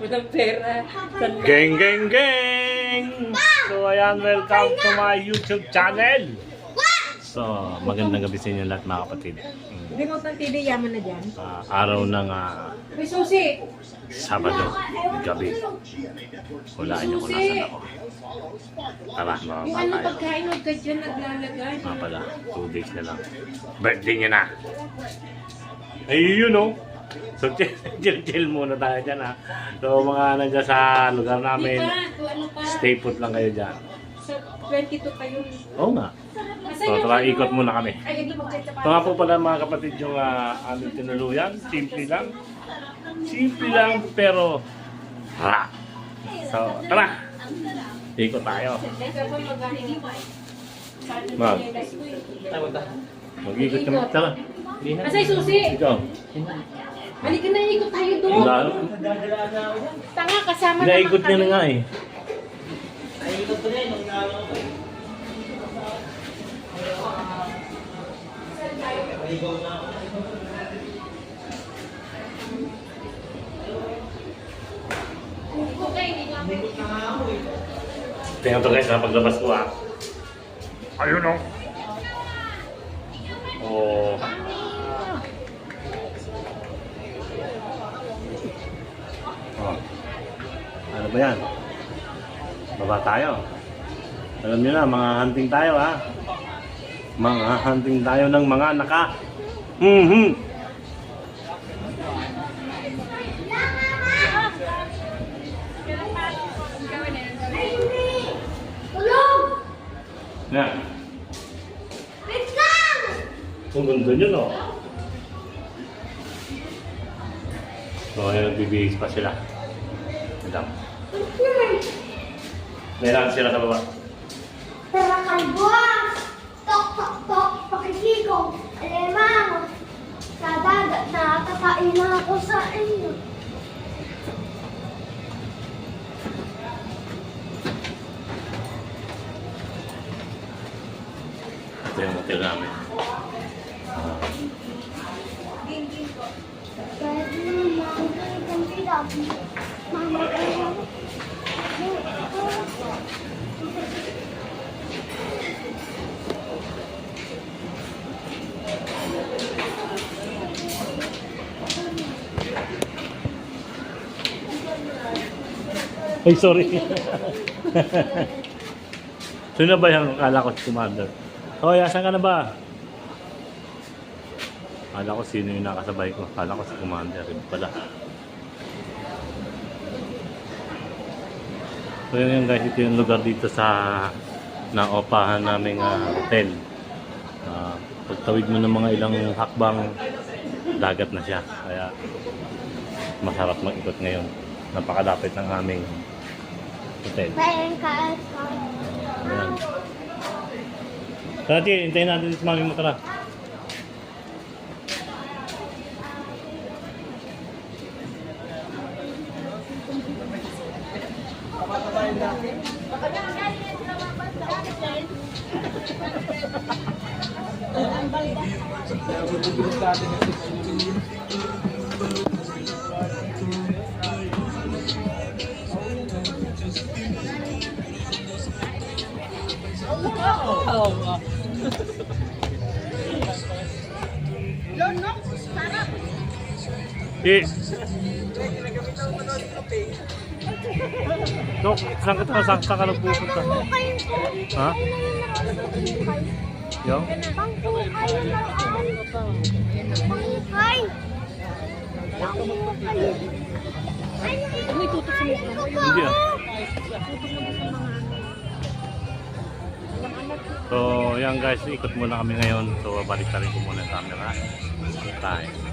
Walang pera. Geng, geng, geng! So, ayan, welcome to my YouTube channel. So, magandang gabi sa inyo lahat mga kapatid. Hindi mo ng TV, yaman na dyan. ah, araw ng ah, May susi! Sabado, gabi. Hulaan niyo kung nasan ako. Tara, mga Yung ano tayo. pagkain, huwag ka dyan naglalagay. Mga pala, two days na lang. Birthday niya na. Ay, yun oh. So, chill, chill, chill muna tayo dyan ha. So, mga nandiyan sa lugar namin, ano stay put lang kayo dyan. Sa 22 pa yun. Oo nga. So, tara, ano? ikot muna kami. Ay, hindi magkita Ito nga po pala mga kapatid yung ah, aming tinuluyan. Simple lang. Simple lang pero ha. So, tara. Ikot tayo. Mag. Mag-ikot kami. Tara. Asa yung susi? Ikaw. Halika na, ikot tayo doon. Ang lalo. Tanga, kasama Naikot niya na nga eh. Tingnan to guys, na paglabas ko ah. Ayun. Oh. Ano ba yan? Baba tayo. Alam niyo na, mga hunting tayo ha. Mga hunting tayo ng mga naka. Mhm. Wait lang! Kung ganda nyo no. So, ayun, nagbibihis pa sila. Madam. Meron sila sa baba. Tara kalbuas! Tok, tok, tok, pakikiko, alemang. Sa dagat na kakain na ako sa inyo. Ito yung hotel namin. Ah, Pwede Ay, sorry. Sino ba yung akala ko si Commander? Hoy, asan ka na ba? Akala ko sino yung nakasabay ko. Akala ko si Commander. Yun pala. So yun yung guys, ito yung lugar dito sa naopahan naming ah, hotel. Ah, pagtawid mo ng mga ilang hakbang, dagat na siya. Kaya masarap mag-ikot ngayon. Napakalapit ng aming hotel. Ayan. Tara, Ti, hintayin natin si mami mo, tara. Yes. Dok, saan ka saan, saan ka lang pupunta? Ha? Yung? Pangkukay na Pangkukay! Pangkukay! Ay, May tutok sa mo. Hindi. So, yan guys, ikot muna kami ngayon. So, balik na rin ko muna ang camera. Tayo.